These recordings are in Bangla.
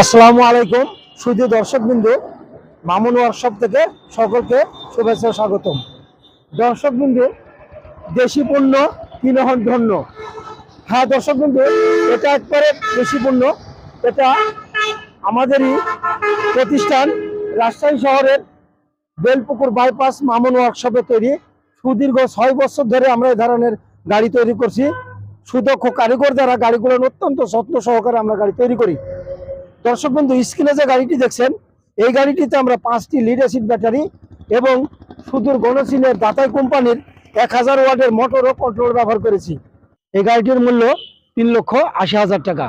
আসসালামু আলাইকুম শুধু দর্শক বিন্দু মামুন ওয়ার্কশপ থেকে সকলকে শুভেচ্ছা স্বাগতম। দর্শক বিন্দু দেশি পণ্য কিনে হন ধন্য। হ্যাঁ দর্শক বিন্দু এটা একবারে দেশি পণ্য। এটা আমাদেরই প্রতিষ্ঠান, রাজশাহী শহরের বেলপুকুর বাইপাস মামুন ওয়ার্কশপে তৈরি। সুদীর্ঘ ছয় বছর ধরে আমরা এই ধরনের গাড়ি তৈরি করছি। সুদক্ষ কারিগর দ্বারা গাড়িগুলো অত্যন্ত যত্ন সহকারে আমরা গাড়ি তৈরি করি। দর্শক বন্ধু, স্ক্রিনে যে গাড়িটি দেখছেন, এই গাড়িটিতে আমরা পাঁচটি লিড অ্যাসিড ব্যাটারি এবং সুদূর গণচীনের দাতাই কোম্পানির এক হাজার ওয়াটের মোটর ও কন্ট্রোল ব্যবহার করেছি। এই গাড়িটির মূল্য তিন লক্ষ আশি হাজার টাকা।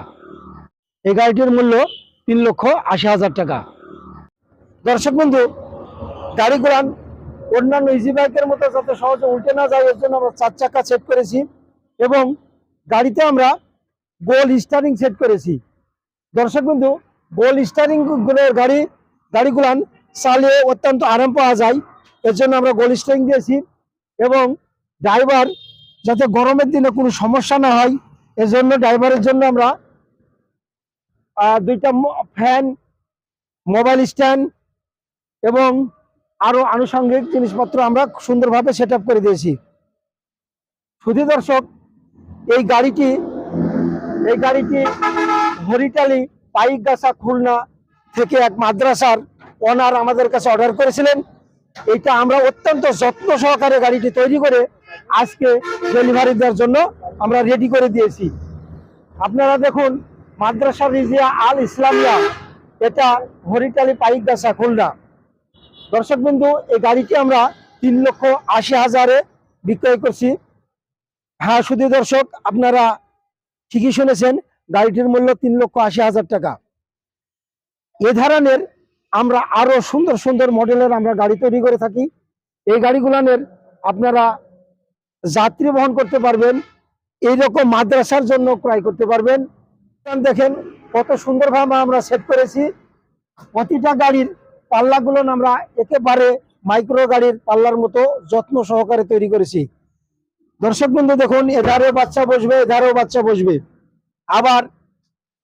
এই গাড়িটির মূল্য তিন লক্ষ আশি হাজার টাকা। দর্শক বন্ধু গাড়িগুলান অন্যান্য ইজি বাইকের মতো যাতে সহজে উল্টে না যায়, এর জন্য আমরা চার চাকা সেট করেছি এবং গাড়িতে আমরা গোল স্টারিং সেট করেছি। দর্শক বন্ধু গোল স্টারিংগুলোর গাড়ি, গাড়িগুলান চালিয়ে অত্যন্ত আরাম পাওয়া যায়। এর জন্য আমরা গোল স্টারিং দিয়েছি এবং ড্রাইভার যাতে গরমের দিনে কোনো সমস্যা না হয় এজন্য ড্রাইভারের জন্য আমরা দুইটা ফ্যান মোবাইল স্ট্যান্ড এবং আরও আনুষঙ্গিক জিনিসপত্র আমরা সুন্দরভাবে সেট করে দিয়েছি। শুধু দর্শক, এই গাড়িটি এই গাড়িটি হরিটালি পাইকগাছা খুলনা থেকে এক মাদ্রাসার ওনার আমাদের কাছে অর্ডার করেছিলেন। এটা আমরা অত্যন্ত যত্ন সহকারে গাড়িটি তৈরি করে আজকে ডেলিভারি দেওয়ার জন্য আমরা রেডি করে দিয়েছি। আপনারা দেখুন, মাদ্রাসা রিজিয়া আল ইসলামিয়া, এটা হরিটালি পাইকগাছা খুলনা। দর্শক বিন্দু এই গাড়িটি আমরা তিন লক্ষ আশি হাজারে বিক্রয় করছি। হ্যাঁ শুধু দর্শক, আপনারা ঠিকই শুনেছেন গাড়িটির মূল্য তিন লক্ষ আশি হাজার টাকা। এ ধরনের আমরা আরও সুন্দর সুন্দর মডেলের আমরা গাড়ি তৈরি করে থাকি। এই গাড়িগুলানের আপনারা যাত্রী বহন করতে পারবেন, এইরকম মাদ্রাসার জন্য ক্রয় করতে পারবেন। দেখেন কত সুন্দরভাবে আমরা সেট করেছি। প্রতিটা গাড়ির পাল্লাগুলো আমরা একেবারে মাইক্রো গাড়ির পাল্লার মতো যত্ন সহকারে তৈরি করেছি। দর্শক বন্ধু, দেখুন এধারে বাচ্চা বসবে, এধারেও বাচ্চা বসবে। আবার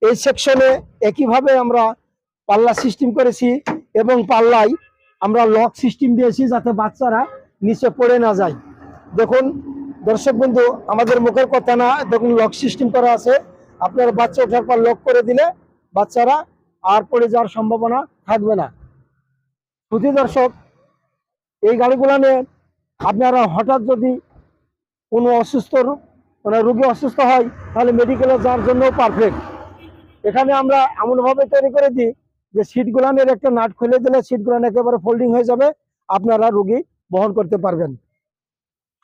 এই সেকশনে একইভাবে আমরা পাল্লা সিস্টেম করেছি এবং পাল্লাই আমরা লক সিস্টেম দিয়েছি যাতে বাচ্চারা নিচে পড়ে না যায়। দেখুন, দর্শক বন্ধু, আমাদের মুখের কথা না, দেখুন লক সিস্টেম করা আছে। আপনার বাচ্চা ওঠার পর লক করে দিলে বাচ্চারা আর পড়ে যাওয়ার সম্ভাবনা থাকবে না। শুধু দর্শক, এই গাড়িগুলো নিয়ে আপনারা হঠাৎ যদি কোনো অসুস্থ রো- মানে রোগী অসুস্থ হয়, তাহলে মেডিকেলে যাওয়ার জন্য পারফেক্ট এখানে আমরা এমনভাবে তৈরি করে দিই যে সিট গুলানের একটা নাট খুলে দিলে সিট গুলান একেবারে ফোল্ডিং হয়ে যাবে, আপনারা রুগী বহন করতে পারবেন।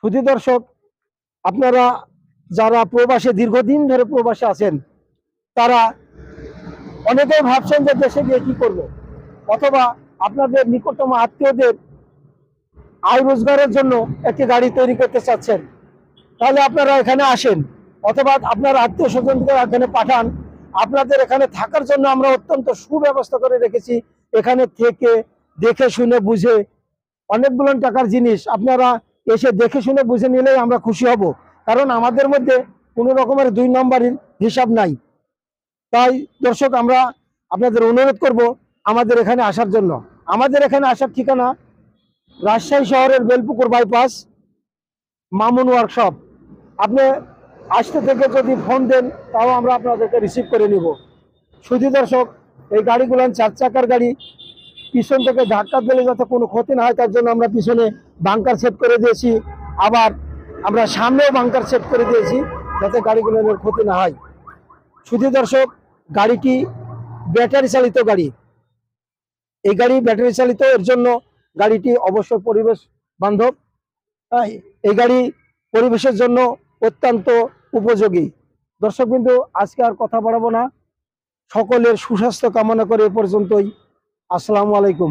শুধু দর্শক, আপনারা যারা প্রবাসে দীর্ঘদিন ধরে প্রবাসে আছেন, তারা অনেকেই ভাবছেন যে দেশে গিয়ে কি করব? অথবা আপনাদের নিকটতম আত্মীয়দের আয় রোজগারের জন্য একটি গাড়ি তৈরি করতে চাচ্ছেন। তাহলে আপনারা এখানে আসেন, অথবা আপনার আত্মীয় স্বজনকে এখানে পাঠান। আপনাদের এখানে থাকার জন্য আমরা অত্যন্ত সুব্যবস্থা করে রেখেছি। এখানে থেকে দেখে শুনে বুঝে অনেকগুলো টাকার জিনিস আপনারা এসে দেখে শুনে বুঝে নিলেই আমরা খুশি হব। কারণ আমাদের মধ্যে কোনো রকমের দুই নম্বরের হিসাব নাই। তাই দর্শক, আমরা আপনাদের অনুরোধ করব আমাদের এখানে আসার জন্য। আমাদের এখানে আসার ঠিকানা রাজশাহী শহরের বেলপুকুর বাইপাস, মামুন ওয়ার্কশপ। আপনি আসতে থেকে যদি ফোন দেন, তাও আমরা আপনাদেরকে রিসিভ করে নিব। শুধু দর্শক, এই গাড়িগুলো চার চাকার গাড়ি। পিছন থেকে ধাক্কা দিলে যাতে কোনো ক্ষতি না হয়, তার জন্য আমরা পিছনে বাংকার সেট করে দিয়েছি। আবার আমরা সামনেও বাংকার সেট করে দিয়েছি, যাতে গাড়িগুলোর ক্ষতি না হয়। শুধু দর্শক গাড়িটি ব্যাটারি চালিত গাড়ি? এই গাড়ি ব্যাটারি চালিত, এর জন্য গাড়িটি অবশ্য পরিবেশ বান্ধব। এই গাড়ি পরিবেশের জন্য অত্যন্ত উপযোগী। দর্শক বিন্দু, আজকে আর কথা বাড়াবো না। সকলের সুস্বাস্থ্য কামনা করে এ পর্যন্তই। আসসালামু আলাইকুম।